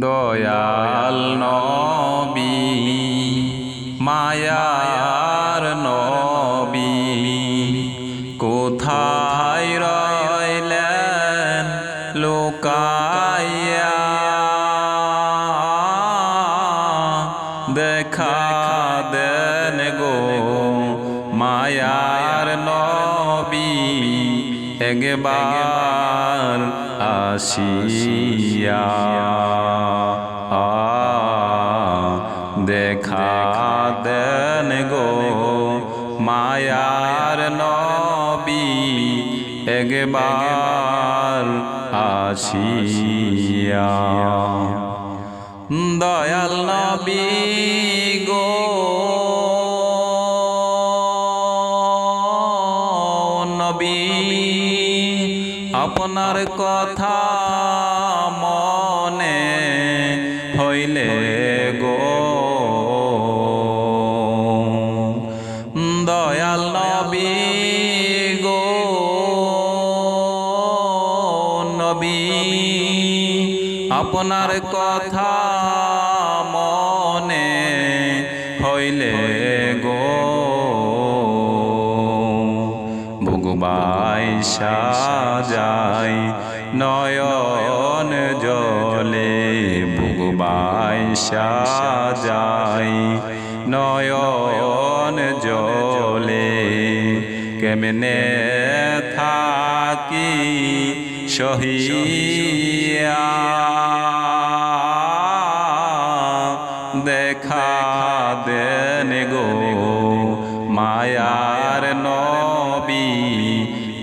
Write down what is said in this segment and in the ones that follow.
দয়াল নবী মায়ার নবী কোথায় রইলেন লোকাইয়া? দেখা দেন গো মায়ার নবী একবার আসিয়া দেখা দেন গো মায়ার নবী একবার আসিয়া। দয়াল নবী গো আপনার কথা মনে হইলে গো। দয়াল নবী গো নবী আপনার কথা মনে হইলে ভুগবাই সাজাই, নয়ন জলে ভুগবাই সাজাই, নয়ন জলে কেমনে থাকি সহিয়া? দেখা দেন গো মায়ার নবী।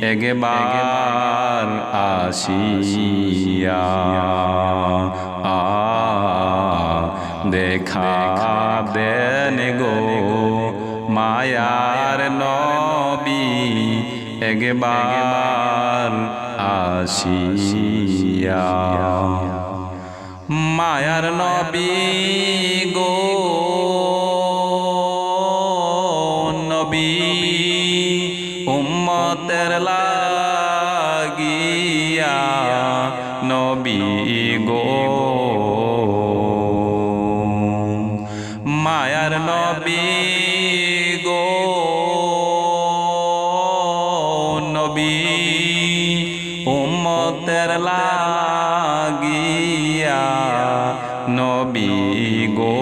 একবার আসিয়া আ দেখা দেন গো মায়ার নবী একবার আসিয়া। মায়ার নবী গো নবী লাগিয়া নবী গো।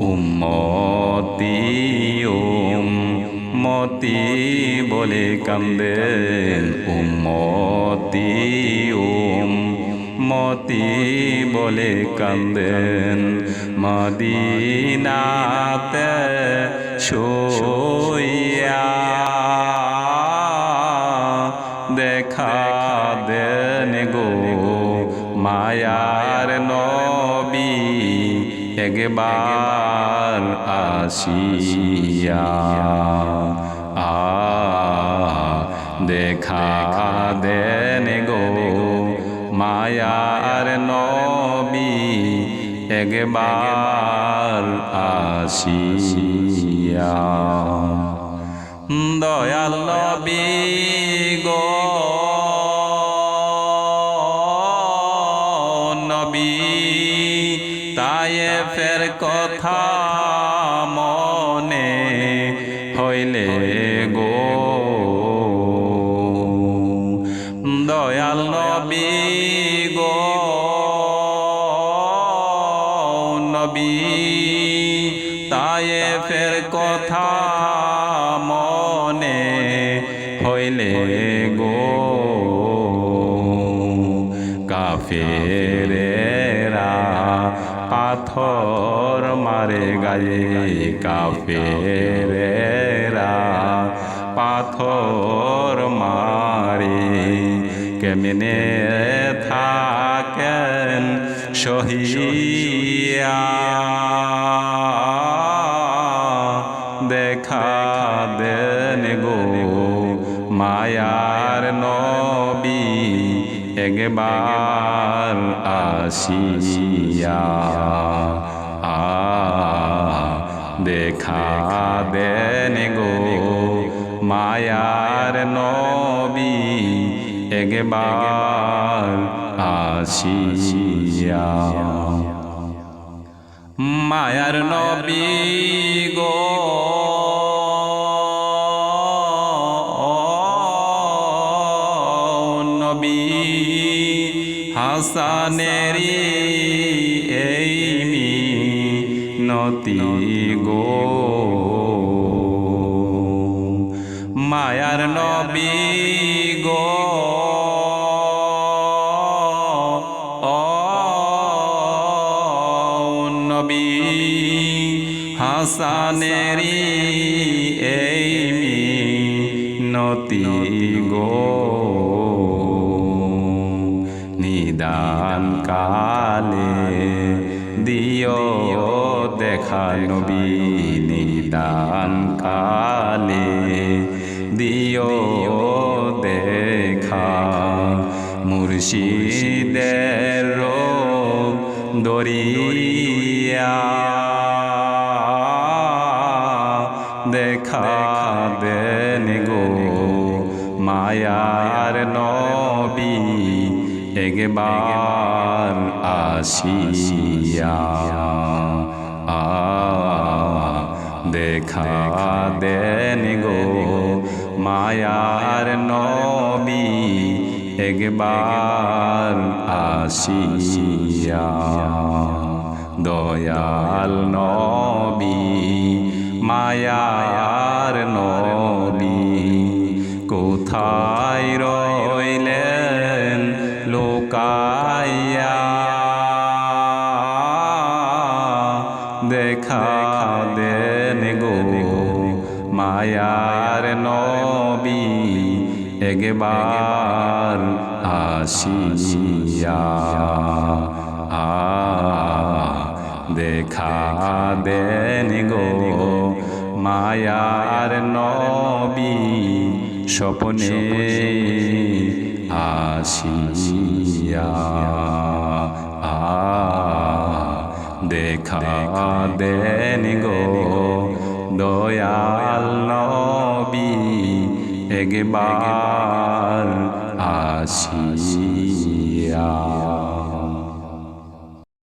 উম্মতি উম্মতি বলে কান্দেন। উম্মতি উম্মতি বলে কান্দেন। মদিনাতে শুইয়া একবার আসিয়া আ দেখা দেন গো মায়ার নবী একবার আসিয়া। দয়াল নবী গো নবী তায়ে ফের কথা মনে হইলে গো। দয়াল নবী গো। নবী তায়ে ফের কথা মনে হইলে গো। কাফেরেরা পাথর মারে গায়ে কাফেরেরা পাথর মারে। কেমনে থাকেন সহিয়া একবার আসিয়া আ দেখা দেন গো মায়ার নবী একবার আসিয়া মায়ার নবী গো নবী হাসানেরি এই নতি গো। মায়ার নবী গো। নবী হাসানেরি এই নতি গো। নিদান কালে দিও দেখা নবী নিদান কালে দিও দেখা মুর্শিদের দরিয়া দেখা দেন গো মায়ার নবী একবার আসিয়া আ দেখা দেন গো মায়ার নবী একবার আসিয়া, দয়াল নবী, মায়ার নবী, কোথায় দেন গো মায়ার নবী একবার আসিয়া আ দেখা দেন গো মায়ার নবী স্বপ্নে আসিয়া দেখা দেন গো দয়াল নবী একবার আসিয়া।